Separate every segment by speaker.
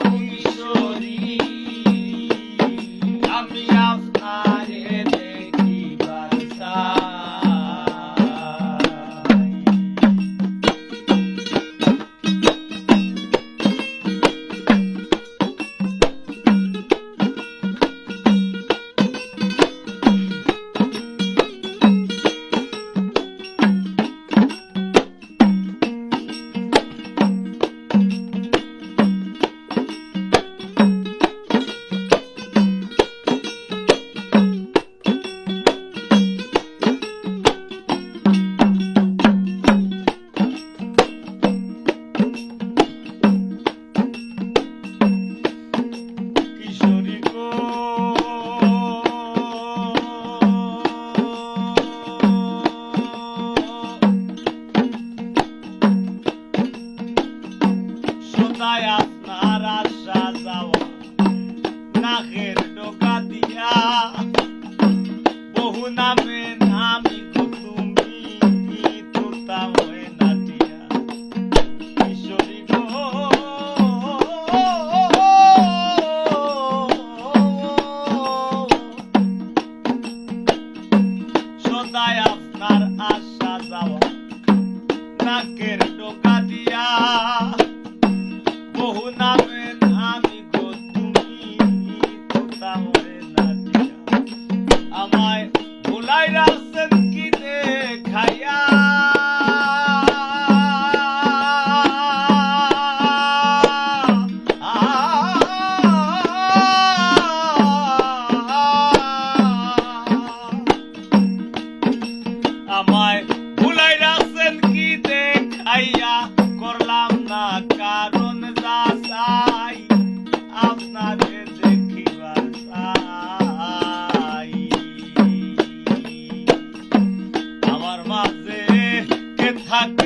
Speaker 1: Come on, come on, যায় আপনার আশা যাওয়া নাকের ডোকা দিয়া বহু নামে কারণ দাসাই আপনারে দেখিবার আমার মাঝে কে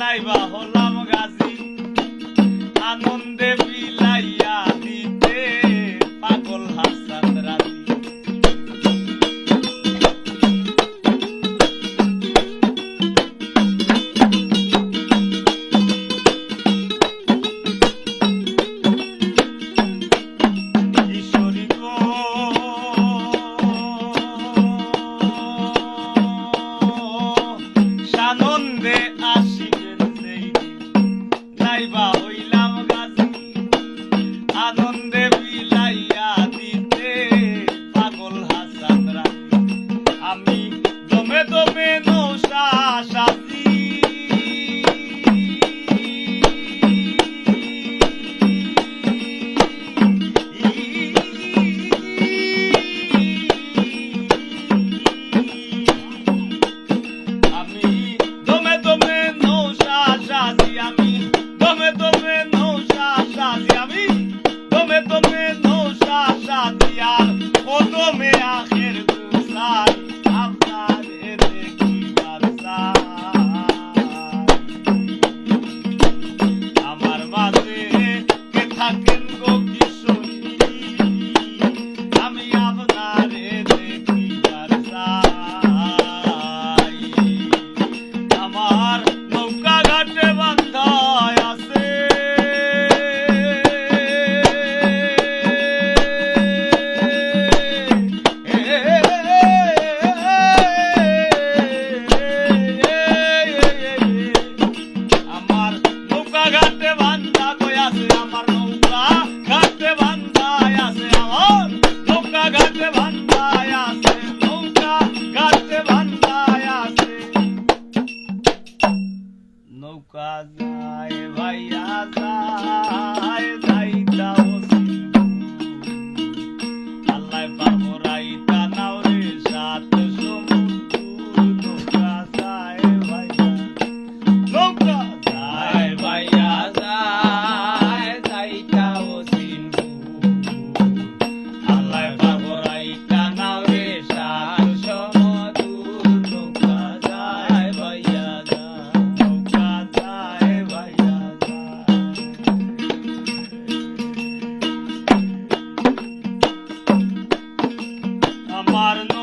Speaker 1: নাইবা হলাম গাজী। আনন্দে পিলা আমি দমে দমে থাকেন গো আমার